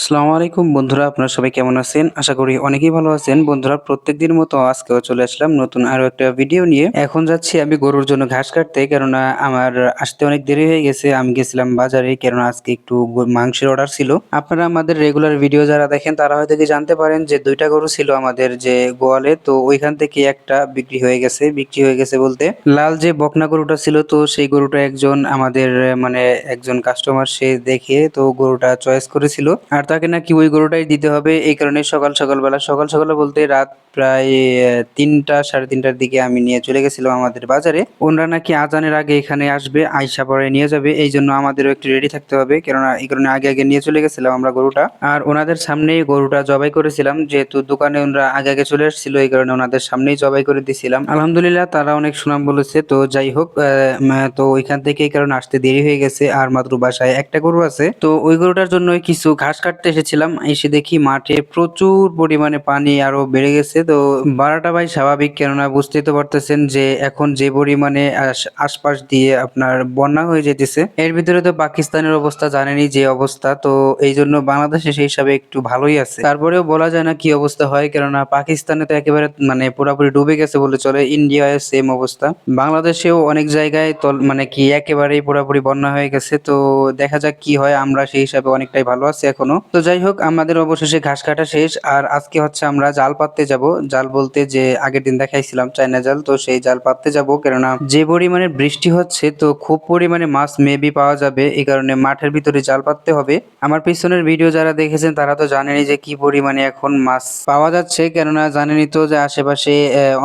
আসসালামু আলাইকুম বন্ধুরা, আপনারা সবাই কেমন আছেন? আশা করি অনেকেই ভালো আছেন। বন্ধুরা, প্রত্যেকদিন মতো আজকেও চলে আসলাম নতুন আরও একটা ভিডিও নিয়ে। এখন যাচ্ছি আমি গরুর জন্য ঘাস কাটতে, কেননা আমার আসতে অনেক দেরি হয়ে গেছে। আমি গেছিলাম বাজারে, কেননা আজকে একটু মাংসের অর্ডার ছিল। আপনারা আমাদের রেগুলার ভিডিও যারা দেখেন, তারা হয়তো কি জানতে পারেন যে দুইটা গরু ছিল আমাদের যে গোয়ালে। তো ওইখান থেকে একটা বিক্রি হয়ে গেছে, বিক্রি হয়ে গেছে বলতে। লাল যে বকনা গরুটা ছিল, তো সেই গরুটা একজন আমাদের মানে একজন কাস্টমার সে দেখে তো গরুটা চয়েস করেছিল। আর তাকে নাকি ওই গরুটাই দিতে হবে, এই কারণে সকাল সকালবেলা, সকাল সকালে বলতে রাত প্রায় তিনটা সাড়ে তিনটার দিকে আমি নিয়ে চলে গেছিলাম আমাদের বাজারে। ওনারা নাকি আজানের আগে এখানে আসবে, আইসা পরে নিয়ে যাবে, এই জন্য আমাদেরও একটু রেডি থাকতে হবে, কেননা এই কারণে আগে আগে নিয়ে চলে গেছিলাম আমরা গরুটা। আর ওনাদের সামনেই গরুটা জবাই করেছিলাম, যেহেতু দোকানে ওনারা আগে আগে চলে এসেছিল এই কারণে ওনাদের সামনেই জবাই করে দিয়েছিলাম আলহামদুলিল্লাহ তারা অনেক সুনাম বলেছে, তো যাই হোক তো ওইখান থেকে এই কারণে আসতে দেরি হয়ে গেছে, আর মাত্র বাসায় একটা গরু আছে। তো ওই গরুটার জন্য কিছু ঘাস কাটতে এসেছিলাম, এসে দেখি মাঠে প্রচুর পরিমাণে পানি আরও বেড়ে গেছে। তো বাড়াটা ভাই স্বাভাবিক, কেননা বুঝতেই তো পারতেছেন যে এখন যে পরিমাণে আশপাশ দিয়ে আপনার বন্যা হয়ে যেতেছে, এর ভিতরে তো পাকিস্তানের অবস্থা জানেনই যে অবস্থা, তো এই জন্য বাংলাদেশে সেই হিসাবে একটু ভালোই আছে। তারপরেও বলা যায় না কি অবস্থা হয়, কেননা পাকিস্তানে তো একেবারে মানে পুরোপুরি ডুবে গেছে বলে চলে, ইন্ডিয়ায় সেম অবস্থা। বাংলাদেশেও অনেক জায়গায় তল মানে কি একেবারেই পুরোপুরি বন্যা হয়ে গেছে, তো দেখা যাক কি হয়, আমরা সেই হিসাবে অনেকটাই ভালো আছি এখনও। তো যাই হোক, আমাদের অবশেষে ঘাস কাটা শেষ। আর আজকে হচ্ছে আমরা জাল পাততে যাব। জাল বলতে যে আগের দিন দেখাইছিলাম চায়না জাল, তো সেই জাল পাততে যাব। কেননা যে পরিমাণে বৃষ্টি হচ্ছে, তো খুব পরিমাণে মাছ মেবি পাওয়া যাবে। এই কারণে মাঠের ভিতরে জাল পাততে হবে। আমার পিছনের ভিডিও যারা দেখেছেন, তারা তো জানেনই যে কি পরিমাণে এখন মাছ পাওয়া যাচ্ছে। কেননা জানেনই তো যে আশেপাশে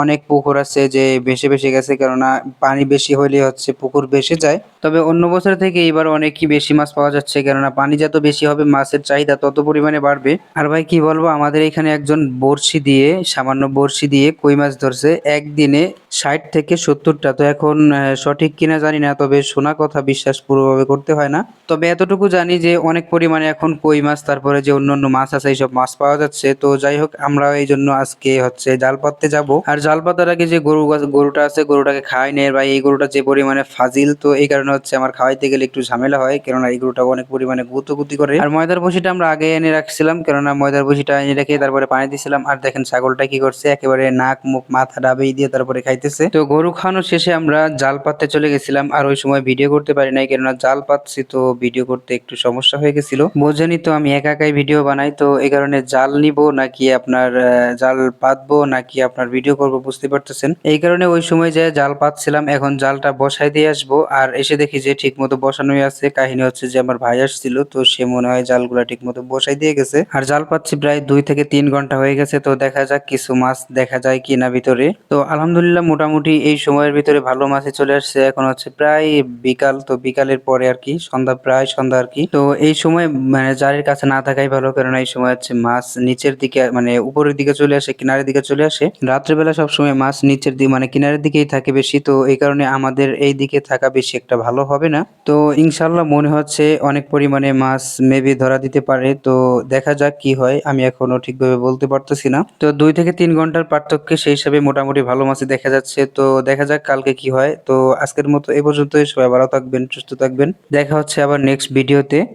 অনেক পুকুর আছে যে ভেসে ভেসে গেছে। কেননা পানি বেশি হলে হচ্ছে পুকুর ভেসে যায়। তবে অন্য বছর থেকে এবার অনেকই বেশি মাছ পাওয়া যাচ্ছে, কেননা পানি যত বেশি হবে, মাছের চাহিদা তত পরিমাণে বাড়বে। আর ভাই, কি বলব, আমাদের এখানে একজন বড়শি দিয়ে, সামান্য বড়শি দিয়ে কই মাছ ধরছে, একদিনে ষাট থেকে সত্তরটা। তো এখন সঠিক কিনা জানি না, তবে শোনা কথা, বিশ্বাস পুরোভাবে করতে হয় না। তবে এতটুকু জানি যে, অনেক পরিমাণে এখন কই মাছ, তারপরে যে অন্য অন্য মাছ আছে, এইসব মাছ পাওয়া যাচ্ছে। তো যাই হোক, আমরা এই জন্য আজকে হচ্ছে জাল পাততে যাব। আর জাল পাতার আগে যে গরু গরুটা আছে, গরুটাকে খাওয়াই নেই ভাই, এই গরুটা যে পরিমাণে ফাজিল, তো এই কারণে হচ্ছে আমার খাওয়াইতে গেলে একটু ঝামেলা হয়, কেননা এই গরুটা অনেক পরিমাণে গুতুগুতি করে। আর ময়দার বসিটা আমরা আগে এনে রাখছিলাম, কেননা ময়দার বসিটা এনে রেখে তারপরে পানি দিছিলাম। আর দেখেন ছাগলটা কি করছে, একেবারে নাক, মুখ, মাথা ডাবেই দিয়ে তারপরে খাইতেছে। তো গরু খাওয়ানো শেষে আমরা জাল পাততে চলে গেছিলাম, আর ওই সময় ভিডিও করতে পারি নাই, কেননা জাল পাতছি তো ভিডিও করতে একটু সমস্যা হয়ে গেছিল। বোঝেনি তো আমি একা একাই ভিডিও বানাই, তো এই কারণে জাল নিব নাকি আপনার জাল পাতবো নাকি আপনার ভিডিও করব, বুঝতে পারতেছেন। এই কারণে ওই সময় যে জাল পাতছিলাম, এখন জালটা বসাই দিয়ে আসব, আর এসে দেখি যে ঠিক মতো বসানোই আছে। কাহিনী হচ্ছে যে আমার ভাই আসছিল, তো সে মনে হয় জালগুলা ঠিক মতো বসাই দিয়ে গেছে। আর জাল পাচ্ছি প্রায় দুই থেকে তিন ঘণ্টা হয়ে গেছে, তো দেখা যাক কিছু মাছ দেখা যায় কিনা ভিতরে। তো আলহামদুলিল্লাহ মোটামুটি এই সময়ের ভিতরে ভালো মাছই চলে আসছে। এখন হচ্ছে প্রায় বিকাল, তো বিকালের পরে আর কি, সন্ধ্যা প্রায় সন্ধ্যা আর কি। তো এই সময় মানে জারির কাছে না থাকাই ভালো, কারণ এই সময় হচ্ছে মাছ নিচের দিকে মানে উপরের দিকে চলে আসে, কিনারের দিকে চলে আসে। রাত্রেবেলা সবসময় মাছ নিচের দিকে মানে কিনারের দিকেই থাকে বেশি, তো এই কারণে আমাদের এই দিকে থাকা বেশি একটা ভালো হবে না। তো ইনশাল্লাহ মনে হচ্ছে অনেক পরিমাণে মাছ মেবি ধরা দিতে পারে। তো দেখা যাক কি হয়। আমি এখনও ঠিকভাবে বলতে পারতেছি না। তো দুই থেকে তিন ঘণ্টার পার্থক্যে সেই হিসাবে মোটামুটি ভালো মাছই দেখা যাচ্ছে। তো দেখা যাক কালকে কি হয়। তো আজকের মতো এ পর্যন্তই। সবাই ভালো থাকবেন, সুস্থ থাকবেন। দেখা হচ্ছে আবার নেক্সট ভিডিওতে